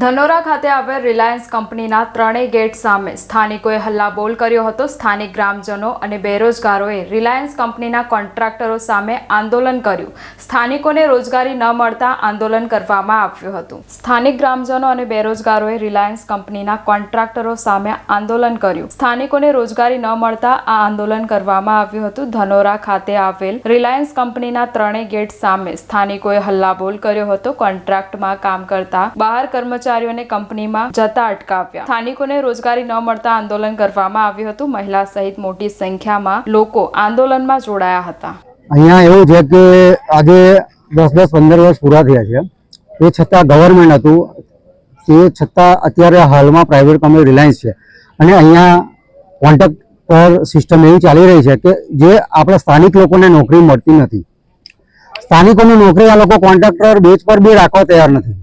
ધનોરા ખાતે આવેલ રિલાયન્સ કંપનીના ત્રણેય ગેટ સામે સ્થાનિકોએ હલ્લાબોલ કર્યો હતો. સ્થાનિક ગ્રામજનો અને બેરોજગારોએ રિલાયન્સ કંપનીના કોન્ટ્રાક્ટરો સામે આંદોલન કર્યું. સ્થાનિકોને રોજગારી ન મળતા આંદોલન કરવામાં આવ્યું હતું. સ્થાનિક ગ્રામજનો અને બેરોજગારોએ રિલાયન્સ કંપનીના કોન્ટ્રાક્ટરો સામે આંદોલન કર્યું. સ્થાનિકોને રોજગારી ન મળતા આ આંદોલન કરવામાં આવ્યું હતું. ધનોરા ખાતે આવેલ રિલાયન્સ કંપનીના ત્રણેય ગેટ સામે સ્થાનિકોએ હલ્લાબોલ કર્યો હતો. કોન્ટ્રાક્ટમાં કામ કરતા બહાર કર્મચારીઓને કંપનીમાં જતા અટકાવ્યા. સ્થાનિકોને રોજગારી ન મળતા આંદોલન કરવામાં આવ્યું હતું. મહિલા સહિત મોટી સંખ્યામાં લોકો આંદોલનમાં જોડાયા હતા. અહીંયા એવું છે કે આજે દસ દસ પંદર વર્ષ પૂરા થયા છે. એ છતાં ગવર્મેન્ટ હતું. તે છતાં અત્યારે હાલમાં પ્રાઇવેટ કંપની રિલાયન્સ છે. અને અહીંયા કોન્ટ્રાક્ટર સિસ્ટમ એવી ચાલી રહી છે કે જે આપણા સ્થાનિક લોકોને નોકરી મળતી નથી. સ્થાનિકોની નોકરી આ લોકો કોન્ટ્રાક્ટર બેચ પર બી રાખવા તૈયાર નથી.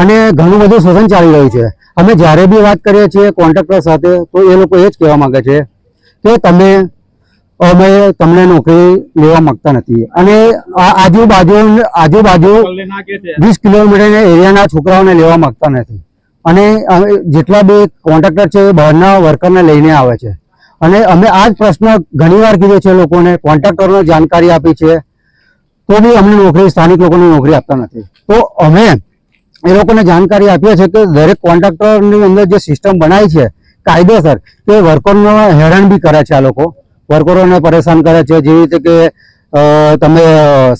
અને ઘણું બધું શોષણ ચાલી રહ્યું છે. અમે જ્યારે બી વાત કરીએ છીએ કોન્ટ્રાક્ટર સાથે તો એ લોકો એ જ કહેવા માગે છે કે તમે અમે તમને નોકરી લેવા માંગતા નથી. અને આજુબાજુ આજુબાજુ વીસ કિલોમીટર એરિયાના છોકરાઓને લેવા માંગતા નથી. અને જેટલા બી કોન્ટ્રાક્ટર છે એ બહારના વર્કરને લઈને આવે છે. અને અમે આ જ પ્રશ્ન ઘણીવાર કીધો છે લોકોને કોન્ટ્રાક્ટરોને જાણકારી આપી છે તો બી અમને નોકરી સ્થાનિક લોકોને નોકરી આપતા નથી. તો અમે એ લોકોને જાણકારી આપીએ છીએ કે દરેક કોન્ટ્રાક્ટરની અંદર જે સિસ્ટમ બનાવી છે, કાયદેસર, તે વર્કરનો હેરાન બી કરે છે આ લોકો. વર્કરોને પરેશાન કરે છે, જેવી રીતે કે તમે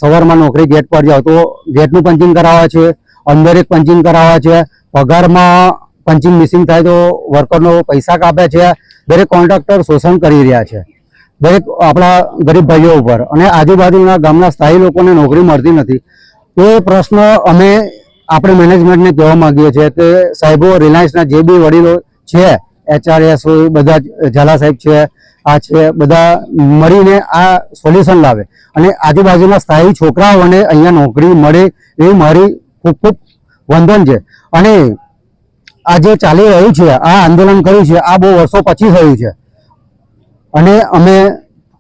સવારમાં નોકરી ગેટ પર જાઓ તો ગેટનું પંચિંગ કરાવે છે, અંદર એક પંચિંગ કરાવે છે, પગારમાં પંચિંગ મિસિંગ થાય તો વર્કરનો પૈસા કાપે છે. દરેક કોન્ટ્રાક્ટર શોષણ કરી રહ્યા છે. દરેક આપણા ગરીબ ભાઈઓ ઉપર. અને આજુબાજુના ગામના સ્થાયી લોકોને નોકરી મળતી નથી. એ પ્રશ્ન અમે આપણે મેનેજમેન્ટને કહેવા માંગીએ છીએ કે સાહેબો રિલાયન્સના જે બી વડીલો છે એચઆરએસ હોય, બધા ઝાલા સાહેબ છે, આ છે, બધા મળીને આ સોલ્યુશન લાવે. અને આજુબાજુના સ્થાયી છોકરાઓને અહીંયા નોકરી મળે એ મારી ખૂબ ખૂબ વંદન છે. અને આ જે ચાલી રહ્યું છે, આ આંદોલન કર્યું છે, આ બહુ વર્ષો પછી થયું છે. અને અમે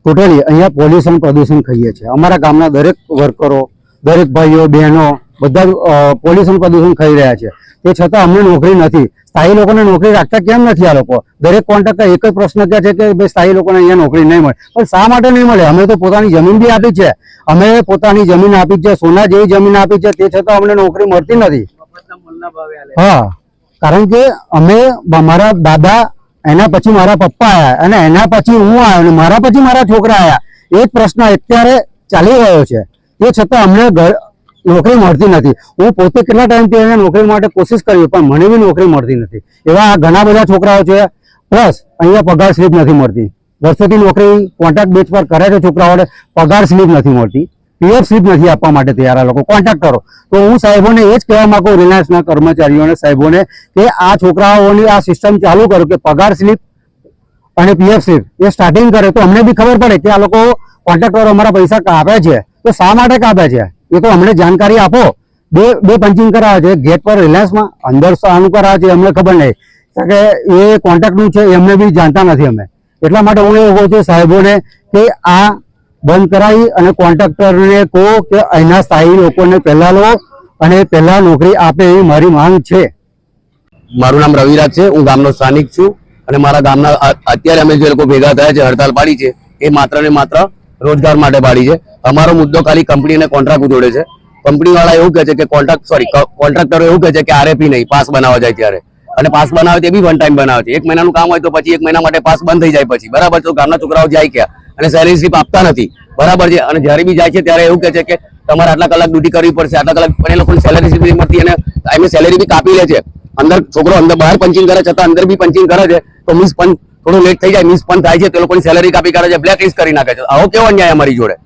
ટોટલી અહીંયા પોલ્યુશન પ્રદૂષણ ખાઈએ છીએ. અમારા ગામના દરેક વર્કરો દરેક ભાઈઓ, બહેનો બધા પોલ્યુશન પ્રદૂષણ ખાઈ રહ્યા છે. તે છતાં અમને નોકરી નથી. સ્થાયી લોકોને નોકરી રાખતા કેમ નથી આ લોકો? દરેક કોન્ટ્રાક્ટર એક જ પ્રશ્ન કહે છે કે ભાઈ સ્થાયી લોકોને અહીંયા નોકરી નહીં મળે. પણ શા માટે નહીં મળે? અમે તો પોતાની જમીન બી આપી છે. અમે પોતાની જમીન આપી છે, સોના જેવી જમીન આપી છે. તે છતાં અમને નોકરી મળતી નથી. હા. કારણ કે અમે મારા દાદા એના પછી મારા પપ્પા આવ્યા અને એના પછી હું આવ્યો અને મારા પછી મારા છોકરા આવ્યા એ જ પ્રશ્ન અત્યારે ચાલી રહ્યો છે. એ છતાં અમને ઘર નોકરી મળતી નથી. હું પોતે કેટલા ટાઈમથી એને નોકરી માટે કોશિશ કરી પણ મને બી નોકરી મળતી નથી. એવા ઘણા બધા છોકરાઓ છે, પ્લસ અહીંયા પગાર સ્લીપ નથી મળતી. વર્ષોથી નોકરી કોન્ટ્રાક્ટ બેચ પર કરે છે છોકરાઓને, પગાર સ્લીપ નથી મળતી. પીએફ સ્લીપ નથી આપવા માટે તૈયાર લોકો. કરો. તો હું સાહેબોને એ જ કહેવા માંગુ, રિલાયન્સના કર્મચારીઓને સાહેબોને, કે આ છોકરાઓની આ સિસ્ટમ ચાલુ કરો કે પગાર સ્લીપ અને પીએફ સ્લીપ. એ સ્ટાર્ટિંગ કરે તો અમને બી ખબર પડે કે આ લોકો કોન્ટ્રાક્ટરો અમારા પૈસા કાપે છે. તો શા માટે કાપે છે? એ તો અમને જાણકારી આપો. બે બે પંચિંગ કરાવે છે. ગેટ પર રિલાયન્સમાં અંદર આનું કરાવે છે અમને ખબર નહીં. કારણ કે એ કોન્ટ્રાક્ટનું છે એમને બી જાણતા નથી અમે. એટલા માટે હું એવું કહું છું સાહેબોને કે આ બંધ કરાવી અને કોન્ટ્રાક્ટરને કહો કે અહીંના સ્થાયી લોકોને પહેલાં લો અને પહેલાં નોકરી આપે એવી મારી માંગ છે. મારું નામ રવિરાજ છે. હું ગામનો સ્થાનિક છું અને મારા ગામના અત્યારે અમે જે લોકો ભેગા થયા છે, હડતાલ પાડી છે, એ માત્ર ને માત્ર રોજગાર માટે પાડી છે. અમારો મુદ્દો ખાલી કંપની અને કોન્ટ્રાક્ટ જોડે છે. કંપની વાળા એવું કહે છે કે કોન્ટ્રાક્ટ સોરી કોન્ટ્રાક્ટરો એવું કહે છે કે આરએપી નહીં પાસ બનાવવા જાય ત્યારે. અને પાસ બનાવે તે બી વન ટાઈમ બનાવે છે. એક મહિનાનું કામ હોય તો પછી એક મહિના માટે પાસ બંધ થઈ જાય પછી. બરાબર? તો ગામના છોકરાઓ જાય ક્યાં? અને સેલેરી સ્લીપ આપતા નથી. બરાબર છે? અને જ્યારે બી જાય છે ત્યારે એવું કહે છે કે તમારે આટલા કલાક ડ્યુટી કરવી પડશે, આટલા કલાક પણ એ લોકોને સેલેરી સ્લીપ મળતી અને ટાઈમે સેલેરી બી કાપી લે છે. અંદર છોકરો અંદર બહાર પંચિંગ કરે છતાં અંદર બી પંચિંગ કરે છે, તો મિસ પણ થોડું લેટ થઈ જાય મિસ પણ થાય છે, તે લોકોની સેલેરી કાપી કાઢે છે બ્લેક લિસ્ટ કરી નાખે છે. આવો કેવો અન્યાય અમારી જોડે?